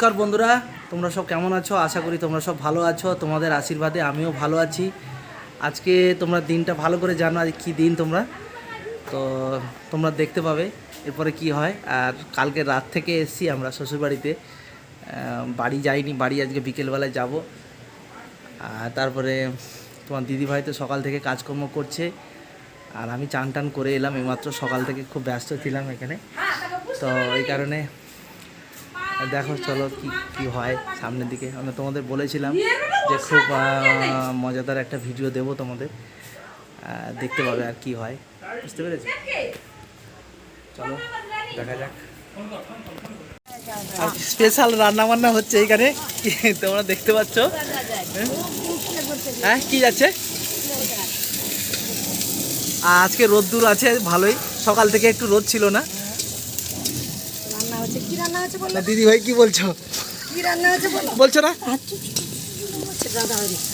নমস্কার বন্ধুরা, তোমরা সব কেমন আছো? আশা করি তোমরা সব ভালো আছো। তোমাদের আশীর্বাদে আমিও ভালো আছি। আজকে তোমরা দিনটা ভালো করে জানো, আজ কী দিন তোমরা? তো তোমরা দেখতে পাবে এরপরে কি হয়। আর কালকে রাত থেকে এসছি আমরা শ্বশুরবাড়িতে। বাড়ি যাইনি, বাড়ি আজকে বিকেলবেলায় যাব। আর তারপরে তোমার দিদিভাই তো সকাল থেকে কাজকর্ম করছে। আর আমি চান টান করে এলাম, এইমাত্র সকাল থেকে খুব ব্যস্ত ছিলাম এখানে। তো এই কারণে দেখো চলো কি কি হয় সামনের দিকে। আমি তোমাদের বলেছিলাম যে খুব মজাদার একটা ভিডিও দেবো তোমাদের। দেখতে পাবে আর কি হয়। বুঝতে পেরেছ? চলো দেখা যাক। স্পেশাল রান্না বান্না হচ্ছে এইখানে তোমরা দেখতে পাচ্ছ? হ্যাঁ? হ্যাঁ কি যাচ্ছে? আজকে রোদ্দুর আছে ভালোই। সকাল থেকে একটু রোদ ছিল না। রান্না কি রান্না বলো দিদি ভাই কি বলছো কি রান্না বলো বলছো না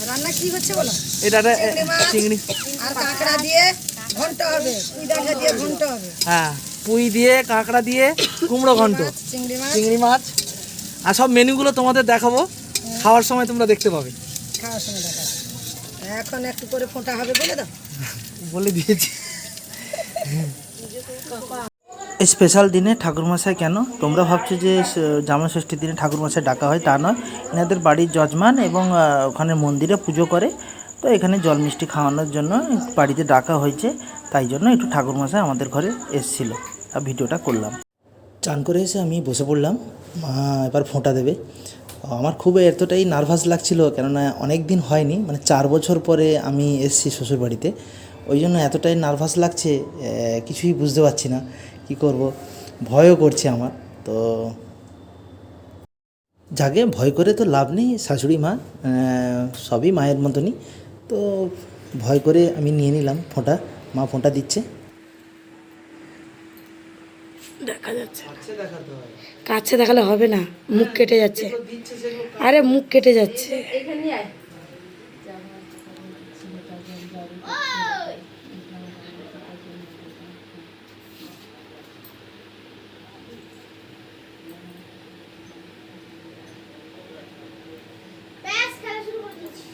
রান্না কি হচ্ছে বলো এটা চিংড়ি আর কাঁকড়া দিয়ে ঘন্ট হবে পুঁই ডাঁটা দিয়ে ঘন্ট হবে হ্যাঁ পুঁই দিয়ে কাঁকড়া দিয়ে কুমড়ো ঘন্ট চিংড়ি মাছ চিংড়ি মাছ আর সব মেনুগুলো তোমাদের দেখাবো খাওয়ার সময় তোমরা দেখতে পাবে খাওয়ার সময় দেখা এখন একটু করে ফোঁটা হবে বলে দাও বলে দিয়েছি স্পেশাল দিনে ঠাকুরমশাই কেন? তোমরা ভাবছ যে জামা ষষ্ঠীর দিনে ঠাকুরমশাই ডাকা হয় তা নয়। এনাদের বাড়ির যজমান এবং ওখানে মন্দিরে পুজো করে। তো এখানে জল মিষ্টি খাওয়ানোর জন্য বাড়িতে ডাকা হয়েছে। তাই জন্য একটু ঠাকুরমশাই আমাদের ঘরে এসেছিল। আর ভিডিওটা করলাম। চান করে এসে আমি বসে পড়লাম। মা এবার ফোঁটা দেবে। আমার খুব এতটাই নার্ভাস লাগছিল, কেননা অনেক দিন হয়নি। মানে চার বছর পরে আমি এসেছি শ্বশুরবাড়িতে। ওই জন্য এতটাই নার্ভাস লাগছে কিছুই বুঝতে পারছি না। কি করব? ভয়ও করছে আমার। তো যাকে ভয় করে তো লাভ নেই, শাশুড়ি মা সবই মায়ের মতনই। তো ভয় করে আমি নিয়ে নিলাম ফোঁটা, মা ফোঁটা দিচ্ছে। দেখা যাচ্ছে। কাছে দেখালে হবে না, মুখ কেটে যাচ্ছে। আরে মুখ কেটে যাচ্ছে ব্যাস খেলা শুরু করে দিচ্ছি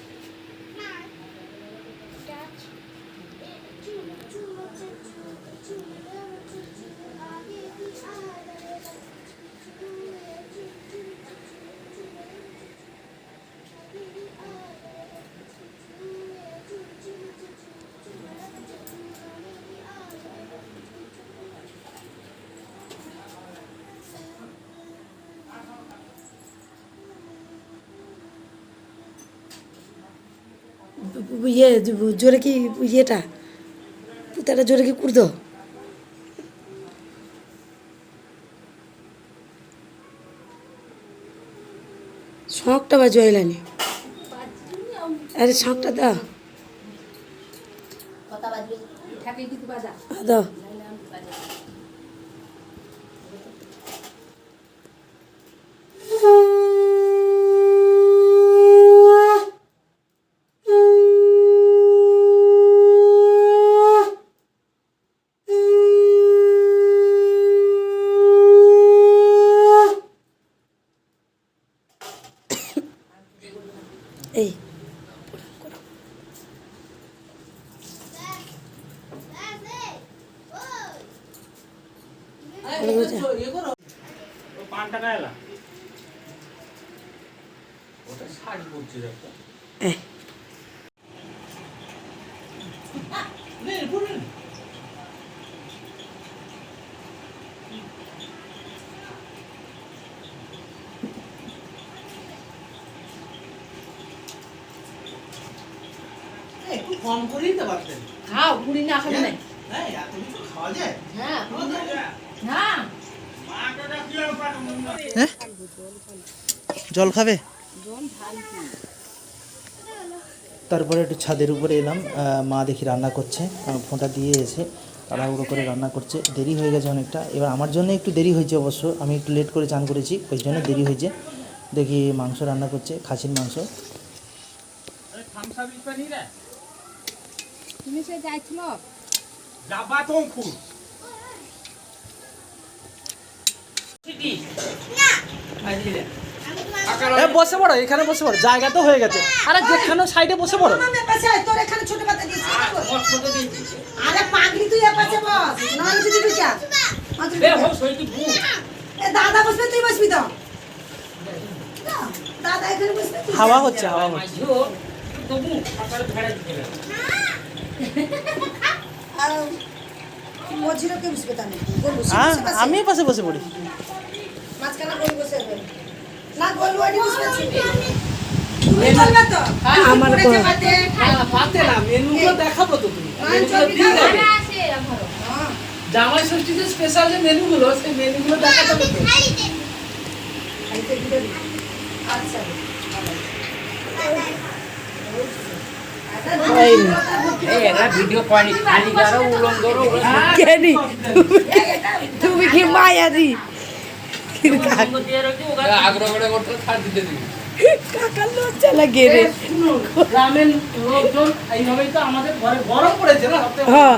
ইয়ে জোরে কি ইয়েটা? পুতাটা জোরে কি কুর্দ? শখটা বা জয়লানি আরে শখটা দাও। দাও এই এই একটু কম করেই তো পারতেন। খাও পুরি না খাবে না হ্যাঁ এত কিছু খাওয়া যায়? হ্যাঁ। হ্যাঁ হ্যাঁ জল খাবে? তারপরে একটু ছাদের উপরে এলাম। মা দেখি রান্না করছে। ফোঁটা দিয়ে এসে তাড়াহুড়ো করে রান্না করছে। দেরি হয়ে গেছে অনেকটা। এবার আমার জন্য একটু দেরি হয়েছে অবশ্য। আমি একটু লেট করে চান করেছি ওই জন্য দেরি হয়েছে। দেখি মাংস রান্না করছে খাসির মাংস। তুমি সে যাইছিল? যাবা না এ বসে পড়ো এখানে বসে পড়ো। জায়গা তো হয়ে গেছে। আরে যেখানে সাইডে বসে পড়ো। তোর এখানে ছোট পাতা দিয়েছি। আরে পাগলি তুই এ পাশে বস। নাহলে যদি ঢুকা এ দাদা বসবে তুই বসবি তো। দাদা এখানে বসবে তুই হাওয়া হচ্ছে হাওয়া হচ্ছে হ্যাঁ আমি পাশে। বসে পড়ি। তো? আমার মেনুগুলো দেখাবো তো তুমি। জামাই ষষ্ঠীতে স্পেশাল যে মেনুগুলো সেই মেনুগুলো দেখাতে হবে তো। আচ্ছা কেনি? তুমি কি মায়া দি কাকা লজ্জা লাগে রে। গ্রামের লোকজন এইভাবেই তো আমাদের ঘরে গরম পড়েছে না হ্যাঁ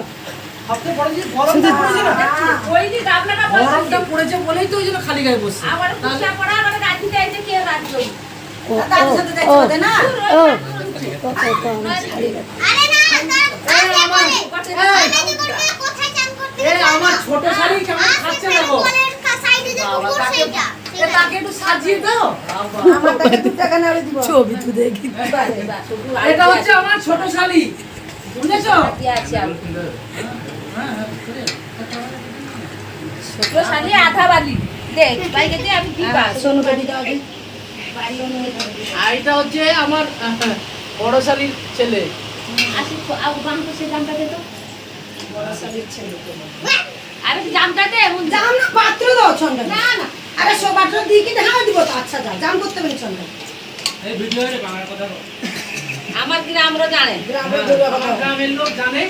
খালি গায়ে বসছে আমার ছোট শাড়ি কেমন খাচ্ছে ছবি তো দেখি এটা হচ্ছে আমার ছোট শালি আমি আর এটা হচ্ছে আমার বড় শাড়ির ছেলে। আসি আবু গান তো সে জামটা দে তো। আরে জামটা দে এমন জাম জাম না পাত্র দাও ছন্দ না না। আরে সব পাত্র দিয়ে কি দেখা দিব তো? আচ্ছা যা জাম করতে পারি ছন্দ আমার গ্রামরও জানে। গ্রামের দুর্গা আমার কথা গ্রামের লোক জানে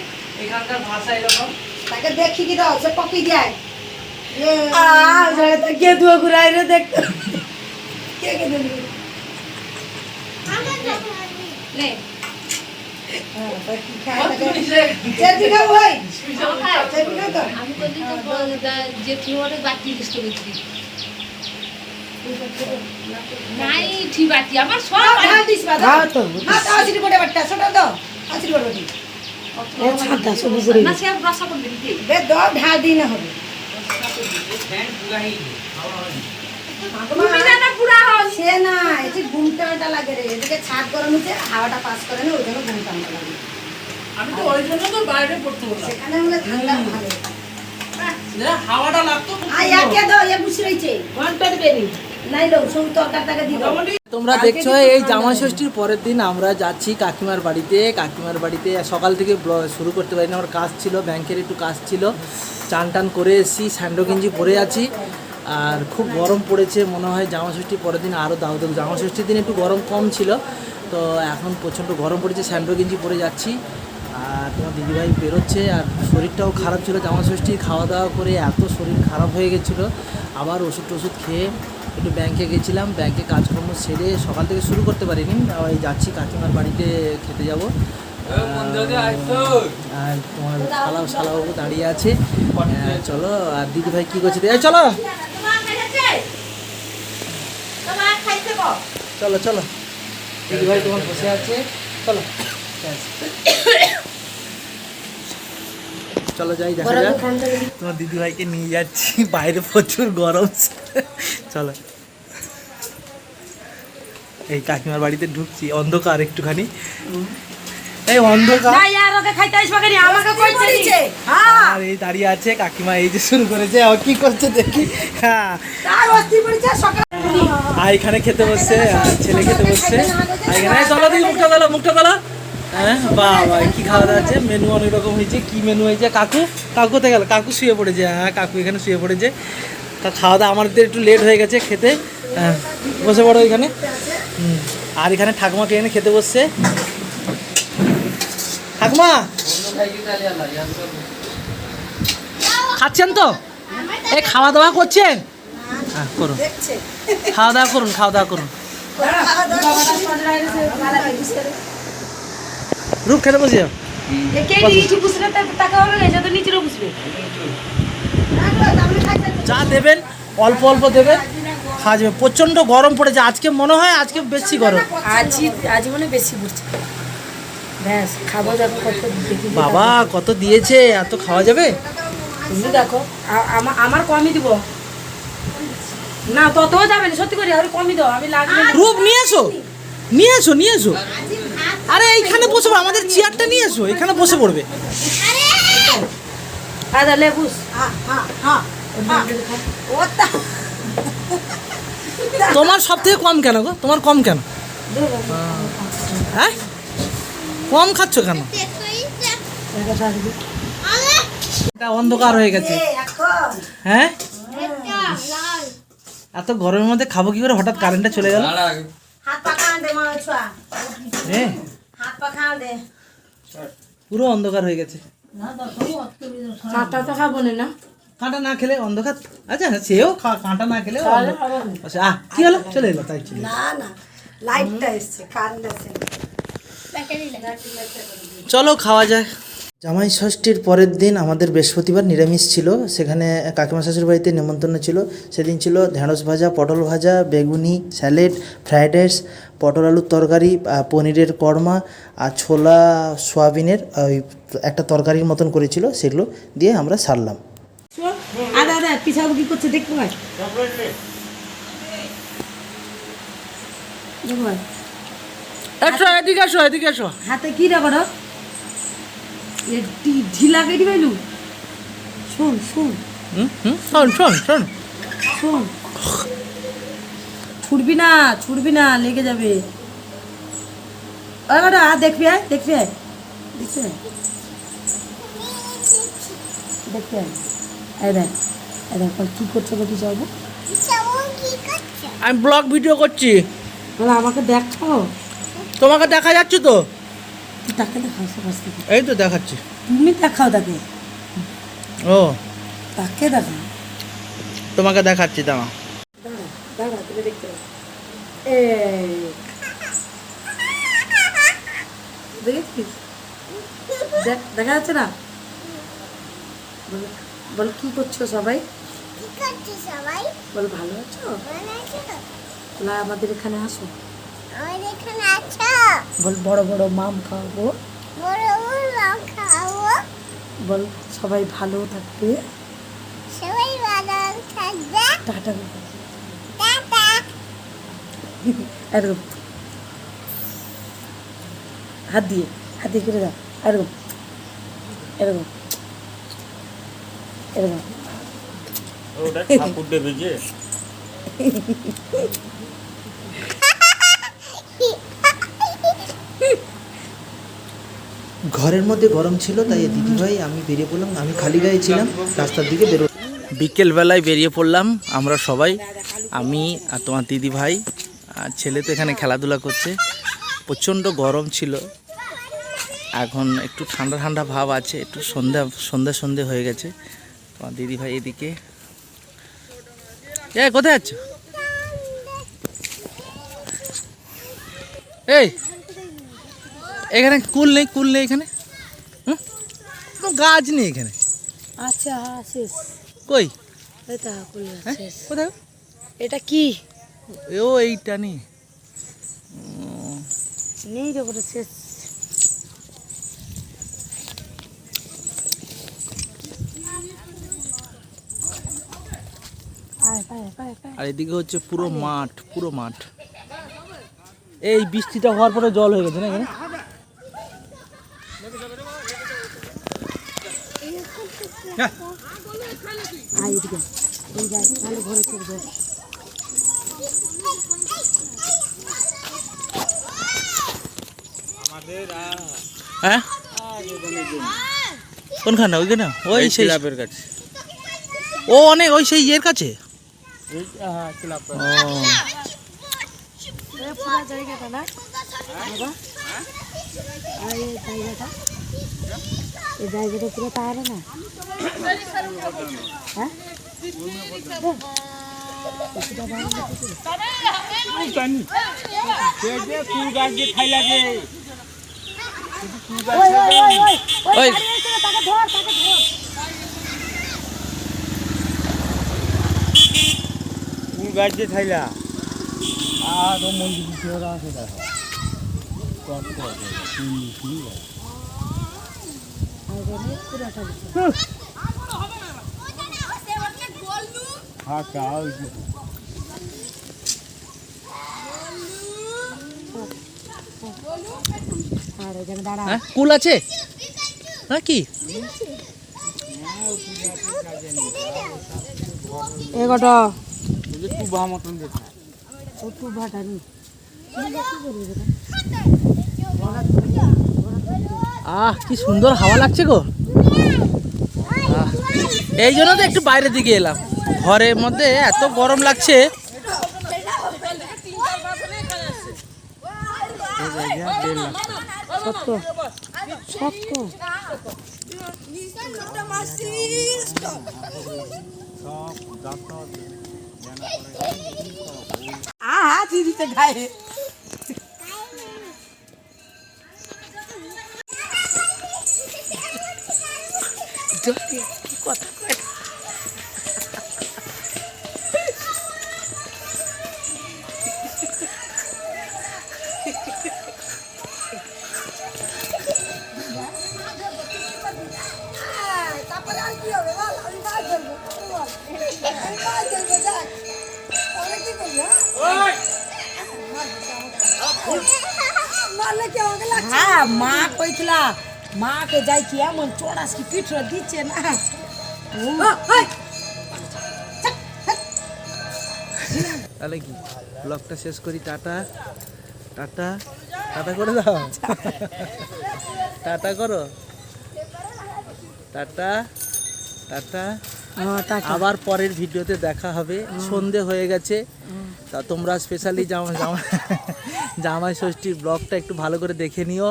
এখানকার ভাষা এরকম। তাকে দেখি কি দাও সে পকি যায়। আ জায়গাটা কে দুয়া ঘুরাই দেখ। কে কে নে। ঢাল দিই না হবে। পুরা হল। সে না এই যে ঘুমটা লাগে রে। এদিকে ছাদ গরম হচ্ছে হাওয়াটা পাস করে না ওই জন্য ঘুমটা লাগে। আমি তো ওই জন্য তো বাইরে পড়তে বললাম। সেখানে হলে ঠান্ডা ভালো হাওয়াটা লাগতো। একে দাও এ বুঝি রইছে ঘণ্টার বেরি সব তোমরা দেখছ এই জামা ষষ্ঠীর পরের দিন আমরা যাচ্ছি কাকিমার বাড়িতে। কাকিমার বাড়িতে সকাল থেকে ব্ল- শুরু করতে পারিনি আমার কাজ ছিল ব্যাংকের একটু কাজ ছিল। চান টান করে এসেছি স্যান্ডো গেঞ্জি পরে আছি। আর খুব গরম পড়েছে মনে হয় জামা ষষ্ঠীর পরের দিন আরও দাও দেবো। জামা ষষ্ঠীর দিন একটু গরম কম ছিল তো এখন প্রচণ্ড গরম পড়েছে স্যান্ডো গেঞ্জি পরে যাচ্ছি। আর তোমার দিদিভাই বেরোচ্ছে আর শরীরটাও খারাপ ছিল জামা ষষ্ঠী খাওয়া দাওয়া করে এত শরীর খারাপ হয়ে গেছিল। আবার ওষুধ টষুধ খেয়ে একটু ব্যাংকে গেছিলাম ব্যাংকে কাজকর্ম সেরে সকাল থেকে শুরু করতে পারিনি ওই যাচ্ছি কাকিমার বাড়িতে খেতে যাব। আর তোমার শালাও শালাবাবু দাঁড়িয়ে আছে। চলো আর দিদিভাই কী করছে? চলো তোমার খাইছে চলো চলো। দিদিভাই তোমার বসে আছে। চলো। চলো যাই দেখা যাক। তোমার দিদিভাইকে নিয়ে যাচ্ছি। বাইরে প্রচুর গরম। চলো। এই কাকিমার বাড়িতে ঢুকছি। অন্ধকার একটুখানি। এই অন্ধকার। হ্যাঁ। আর এই দাঁড়িয়ে আছে। কাকিমা এই যে শুরু করেছে। ও কি করছে দেখি। হ্যাঁ। আর এখানে খেতে বসছে ছেলে খেতে বসছে। আর এখানে চলো দিদি মুখটা তোলো মুখটা তোলো হ্যাঁ বাবা কি খাওয়া দাওয়া আছে মেনু অনেক রকম হয়েছে। কি মেনু হয়েছে? কাকু কাকু কোথায় গেল? কাকু শুয়ে পড়েছে। হ্যাঁ কাকু এখানে শুয়ে পড়েছে। তা খাওয়া দাওয়া আমাদের একটু লেট হয়ে গেছে খেতে। হ্যাঁ বসে পড়ো এখানে। আর এখানে ঠাকুমাকে এখানে খেতে বসছে? ঠাকুমা! খাচ্ছেন তো? এই খাওয়া দাওয়া করছেন? হ্যাঁ করুন। খাওয়া দাওয়া করুন খাওয়া দাওয়া করুন। রূপ খেতে বসে যাও। যা দেবেন অল্প অল্প দেবেন খাওয়া যাবে। প্রচণ্ড গরম পড়েছে আজকে মনে হয় আজকে বেশি গরম। আজই আজ মনে বেশি পড়ছে। বাবা কত দিয়েছে এত খাওয়া যাবে? তুমি দেখো আমার কমই দিব। না ততও যাবে না সত্যি করে আমি কমই দাও আমি লাগবে রূপ নিয়ে এসো নিয়ে এসো নিয়ে এসো আরে এইখানে বসে পড়ো, আমাদের চেয়ারটা নিয়ে এসো এখানে বসে পড়বে। আদা লেবুস। তোমার সব থেকে কম কেন গো? তোমার কম কেন? হ্যাঁ? কম খাচ্ছ কেন? এটা অন্ধকার হয়ে গেছে। হ্যাঁ? এত গরমের মধ্যে খাব কি করে? হঠাৎ কারেন্টটা চলে গেল। হ্যাঁ পুরো অন্ধকার হয়ে গেছে। কাঁটা তো খাব না কাঁটা না খেলে অন্ধকার? আচ্ছা সেও খা- কাঁটা না খেলে আচ্ছা আহ কি হলো? চলে এলো তাই চলে না না লাইটটা এসছে কারেন্ট আছে চলো খাওয়া যায়। জামাই ষষ্ঠীর পরের দিন আমাদের বৃহস্পতিবার নিরামিষ ছিল। সেখানে কাকিমা শাশুড়ি বাড়িতে নেমন্তন্ন ছিল। সেদিন ছিল ঢেঁড়স ভাজা পটল ভাজা বেগুনি স্যালেড ফ্রায়েড রাইস পটল আলুর তরকারি পনিরের কর্মা আর ছোলা সোয়াবিনের ওই একটা তরকারির মতন করেছিল। সেগুলো দিয়ে আমরা সারলাম। আদা আদা পিছাবো কি করছে দেখতে ভাই, এদিকে আসো এদিকে আসো হাতে কি রে বড় ঢিলা কেটে পাইলু শোন শোন। হুম হুম শোন শোন শোন। শোন। ছুটবি না ছুটবি না লেগে যাবে। বড় আর দেখবি আয় দেখবি আয়। দেখবি আয়। দেখবি আয়। এই দেখ এই দেখ কি করছে দেখি যাব আমি ব্লগ ভিডিও করছি। আমাকে দেখাও তোমাকে দেখা যাচ্ছে তো? তাকে দেখাও সবাই থেকে এই তো দেখাচ্ছি। তুমি দেখাও তাকে। ও। তাকে দেখাও। তোমাকে দেখাচ্ছি দাঁড়া দাঁড়া তুমি দেখতে দেখেছিস? দেখ- দেখা যাচ্ছে না? বল- কি করছ সবাই? বল ভালো আছো? না আমাদের এখানে আসো। বল বড় বড় মাম খাওয়াবো। বড় বড় রং বল সবাই ভালো থাকবে। সবাই ভালো থাকবে। টাটা। টাটা। এরকম। হাত দিয়ে হাত দিয়ে করে দাও। এরকম। এরকম। এরকম। ওটা ঠাকুর দেবে যে। ঘরের মধ্যে গরম ছিল, তাই দিদিভাই, আমি বেরিয়ে পড়লাম, আমি খালি গায়ে ছিলাম, রাস্তার দিকে বেরো বিকেলবেলায় বেরিয়ে পড়লাম আমরা সবাই, আমি আর তোমার দিদি ভাই আর ছেলে তো এখানে খেলাধুলা করছে। প্রচণ্ড গরম ছিল। এখন একটু ঠান্ডা ঠান্ডা ভাব আছে, একটু সন্ধ্যা সন্ধ্যা সন্ধে হয়ে গেছে। তোমার দিদি ভাই এদিকে। এ, কোথায় আছো? এই! এখানে কুল নেই কুল নেই এখানে? কোনো গাছ নেই এখানে। আচ্ছা শেষ। কই? এটা হ্যাঁ? কোথায়? এটা কি? ও এইটা নেই। নেই রে শেষ। আর এদিকে হচ্ছে পুরো মাঠ পুরো মাঠ। এই বৃষ্টিটা হওয়ার পরে জল হয়ে গেছে না এখানে? আয় এদিকে এই ঘরে হ্যাঁ? কোনখানে? ওইখানে? ওই সেই ক্লাবের কাছে। ও অনেক ওই সেই ইয়ের কাছে? হ্যাঁ জায়গাটা না এই জায়গাটা পুরো তাহলে না? হ্যাঁ? গাছ যে খাই লাগে গাড়িতে থাইলা আর ও মন্দির কি আর এখানে দাঁড়া হ্যাঁ কুল আছে? হ্যাঁ কি? এ কটা একটু বা মতন দেখা একটু ভাটানি আহ, কি সুন্দর হাওয়া লাগছে গো। এই জন্য তো একটু বাইরের দিকে এলাম। ঘরের মধ্যে এত গরম লাগছে। কথা কয় হ্যাঁ মা কইছিলা মাকে যাই কি এমন চড়াস কি পিঠে দিচ্ছে না? তাহলে কি? ব্লগটা শেষ করি টাটা। টাটা। টাটা করে দাও। টাটা করো। টাটা। টাটা। আবার পরের ভিডিওতে দেখা হবে। সন্ধে হয়ে গেছে। তা তোমরা স্পেশালি জামা জামা জামাই ষষ্ঠীর ব্লগটা একটু ভালো করে দেখে নিও।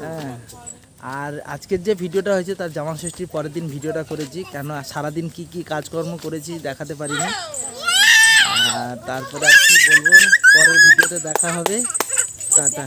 হ্যাঁ। আর আজকের যে ভিডিওটা হয়েছে তার জামা ষষ্ঠীর পরের দিন ভিডিওটা করেছি, কেন সারাদিন কি কি কাজকর্ম করেছি দেখাতে পারিনি। আর তারপরে আর কি বলব, পরের ভিডিওতে দেখা হবে। টাটা।